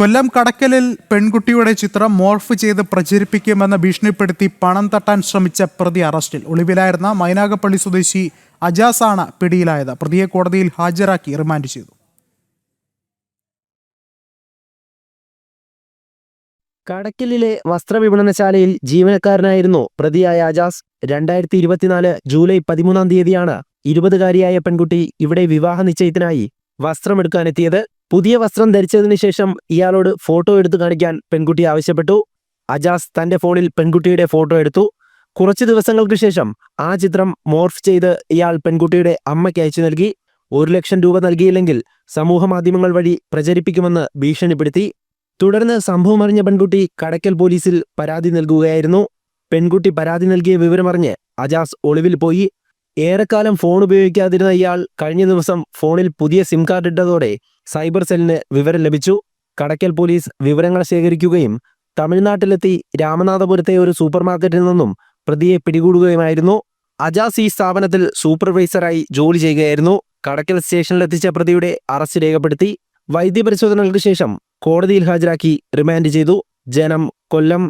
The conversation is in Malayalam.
കൊല്ലം കടക്കലിൽ പെൺകുട്ടിയുടെ ചിത്രം മോർഫ് ചെയ്ത് പ്രചരിപ്പിക്കുമെന്ന് ഭീഷണിപ്പെടുത്തി പണം തട്ടാൻ ശ്രമിച്ച പ്രതി അറസ്റ്റിൽ. ഒളിവിലായിരുന്ന മൈനാഗപ്പള്ളി സ്വദേശി അജാസാണ് പിടിയിലായത്. പ്രതിയെ കോടതിയിൽ ഹാജരാക്കി റിമാൻഡ് ചെയ്തു. കടക്കലിലെ വസ്ത്രവിപണനശാലയിൽ ജീവനക്കാരനായിരുന്നു പ്രതിയായ അജാസ്. രണ്ടായിരത്തി ഇരുപത്തിനാല് ജൂലൈ പതിമൂന്നാം തീയതിയാണ് ഇരുപതുകാരിയായ പെൺകുട്ടി ഇവിടെ വിവാഹ നിശ്ചയത്തിനായി വസ്ത്രമെടുക്കാനെത്തിയത്. പുതിയ വസ്ത്രം ധരിച്ചതിന് ശേഷം ഇയാളോട് ഫോട്ടോ എടുത്തു കാണിക്കാൻ പെൺകുട്ടി ആവശ്യപ്പെട്ടു. അജാസ് തന്റെ ഫോണിൽ പെൺകുട്ടിയുടെ ഫോട്ടോ എടുത്തു. കുറച്ച് ദിവസങ്ങൾക്ക് ശേഷം ആ ചിത്രം മോർഫ് ചെയ്ത് ഇയാൾ പെൺകുട്ടിയുടെ അമ്മയ്ക്ക് അയച്ചു നൽകി. ഒരു ലക്ഷം രൂപ നൽകിയില്ലെങ്കിൽ സമൂഹ മാധ്യമങ്ങൾ വഴി പ്രചരിപ്പിക്കുമെന്ന് ഭീഷണിപ്പെടുത്തി. തുടർന്ന് സംഭവം അറിഞ്ഞ പെൺകുട്ടി കടയ്ക്കൽ പോലീസിൽ പരാതി നൽകുകയായിരുന്നു. പെൺകുട്ടി പരാതി നൽകിയ വിവരമറിഞ്ഞ് അജാസ് ഒളിവിൽ പോയി. ഏറെക്കാലം ഫോൺ ഉപയോഗിക്കാതിരുന്ന ഇയാൾ കഴിഞ്ഞ ദിവസം ഫോണിൽ പുതിയ സിം കാർഡ് ഇട്ടതോടെ സൈബർ സെല്ലിന് വിവരം ലഭിച്ചു. കടക്കൽ പോലീസ് വിവരങ്ങൾ ശേഖരിക്കുകയും തമിഴ്നാട്ടിലെത്തി രാമനാഥപുരത്തെ ഒരു സൂപ്പർ മാർക്കറ്റിൽ നിന്നും പ്രതിയെ പിടികൂടുകയുമായിരുന്നു. അജാസ് ഈ സ്ഥാപനത്തിൽ സൂപ്പർവൈസറായി ജോലി ചെയ്യുകയായിരുന്നു. കടക്കൽ സ്റ്റേഷനിലെത്തിച്ച പ്രതിയുടെ അറസ്റ്റ് രേഖപ്പെടുത്തി. വൈദ്യപരിശോധനകൾക്ക് ശേഷം കോടതിയിൽ ഹാജരാക്കി റിമാൻഡ് ചെയ്തു. ജനം കൊല്ലം